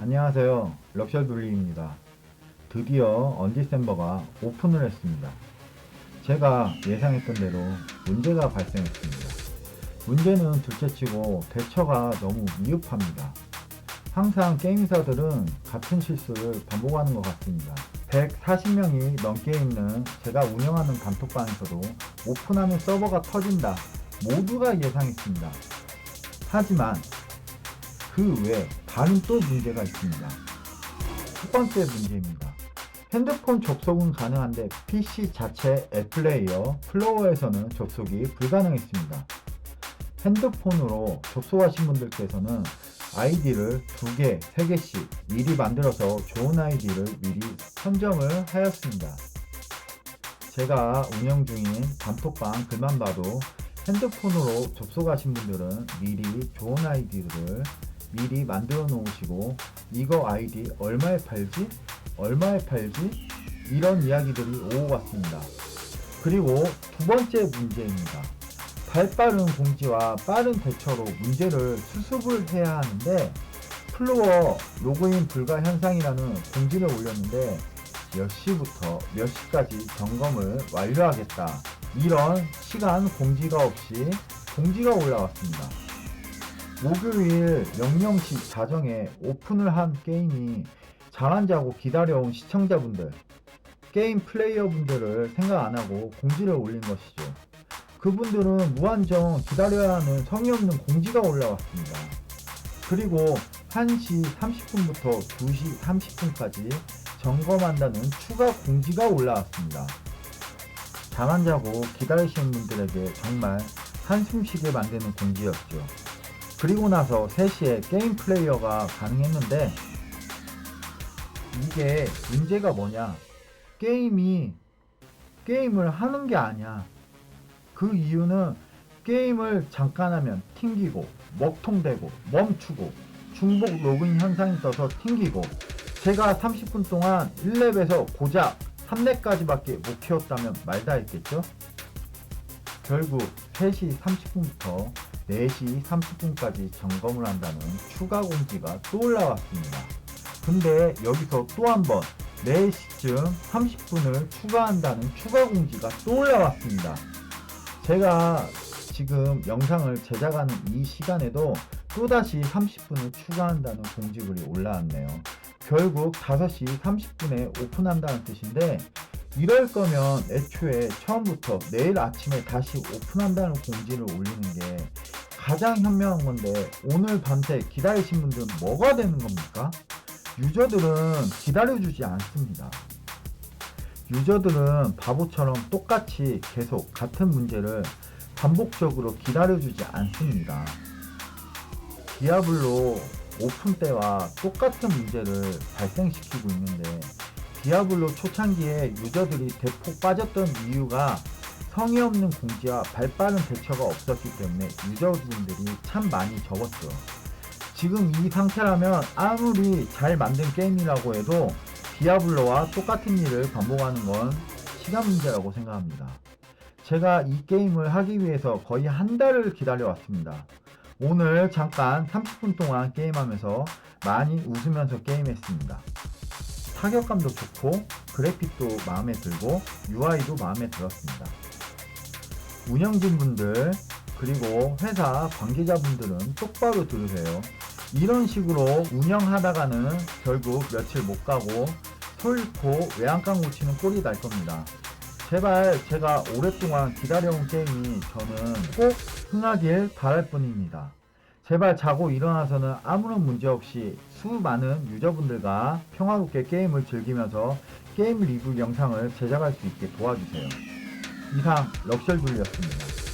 안녕하세요. 럭셔둘리입니다. 드디어 언디센버가 오픈을 했습니다. 제가 예상했던 대로 문제가 발생했습니다. 문제는 둘째치고 대처가 너무 미흡합니다. 항상 게임사들은 같은 실수를 반복하는 것 같습니다. 140명이 넘게 있는 제가 운영하는 단톡방에서도 오픈하면 서버가 터진다. 모두가 예상했습니다. 하지만 그 외에 다른 또 문제가 있습니다. 첫 번째 문제입니다. 핸드폰 접속은 가능한데 PC 자체 앱플레이어 플로어에서는 접속이 불가능했습니다. 핸드폰으로 접속하신 분들께서는 아이디를 두 개, 세 개씩 미리 만들어서 좋은 아이디를 미리 선정을 하였습니다. 제가 운영 중인 단톡방 글만 봐도 핸드폰으로 접속하신 분들은 미리 좋은 아이디를 미리 만들어 놓으시고 이거 아이디 얼마에 팔지? 얼마에 팔지? 이런 이야기들이 오고 갔습니다. 그리고 두 번째 문제입니다. 발빠른 공지와 빠른 대처로 문제를 수습을 해야 하는데 플로어 로그인 불가 현상이라는 공지를 올렸는데 몇 시부터 몇 시까지 점검을 완료하겠다. 이런 시간 공지가 없이 공지가 올라왔습니다. 목요일 명령시 자정에 오픈을 한 게임이 자고 기다려온 시청자분들, 게임 플레이어분들을 생각 안 하고 공지를 올린 것이죠. 그분들은 무한정 기다려야 하는 성의 없는 공지가 올라왔습니다. 그리고 1시 30분부터 2시 30분까지 점검한다는 추가 공지가 올라왔습니다. 잠안 자고 기다리시는 분들에게 정말 한숨 쉬게 만드는 공지였죠. 그리고 나서 3시에 게임 플레이어가 가능했는데 이게 문제가 뭐냐? 게임이 게임을 하는 게 아니야. 그 이유는 게임을 잠깐 하면 튕기고 먹통되고 멈추고 중복 로그인 현상이 떠서 튕기고 제가 30분 동안 1렙에서 고작 3렙까지밖에 못 키웠다면 말다 했겠죠? 결국 3시 30분부터 4시 30분까지 점검을 한다는 추가 공지가 또 올라왔습니다. 근데 여기서 또 한 번 4시쯤 30분을 추가한다는 추가 공지가 또 올라왔습니다. 제가 지금 영상을 제작하는 이 시간에도 또다시 30분을 추가한다는 공지글이 올라왔네요. 결국 5시 30분에 오픈한다는 뜻인데 이럴 거면 애초에 처음부터 내일 아침에 다시 오픈한다는 공지를 올리는 게 가장 현명한 건데 오늘 밤새 기다리신 분들은 뭐가 되는 겁니까? 유저들은 기다려주지 않습니다. 유저들은 바보처럼 똑같이 계속 같은 문제를 반복적으로 기다려주지 않습니다. 디아블로 오픈 때와 똑같은 문제를 발생시키고 있는데 디아블로 초창기에 유저들이 대폭 빠졌던 이유가 성의 없는 공지와 발빠른 대처가 없었기 때문에 유저분들이 참 많이 적었죠. 지금 이 상태라면 아무리 잘 만든 게임이라고 해도 디아블로와 똑같은 일을 반복하는 건 시간 문제라고 생각합니다. 제가 이 게임을 하기 위해서 거의 한 달을 기다려왔습니다. 오늘 잠깐 30분 동안 게임하면서 많이 웃으면서 게임했습니다. 타격감도 좋고 그래픽도 마음에 들고 UI도 마음에 들었습니다. 운영진 분들 그리고 회사 관계자분들은 똑바로 들으세요. 이런 식으로 운영하다가는 결국 며칠 못 가고 소잃고 외양간 고치는 꼴이 날 겁니다. 제발 제가 오랫동안 기다려온 게임이 저는 꼭 흥하길 바랄 뿐입니다. 제발 자고 일어나서는 아무런 문제 없이 수많은 유저분들과 평화롭게 게임을 즐기면서 게임 리뷰 영상을 제작할 수 있게 도와주세요. 이상 럭셜둘이었습니다.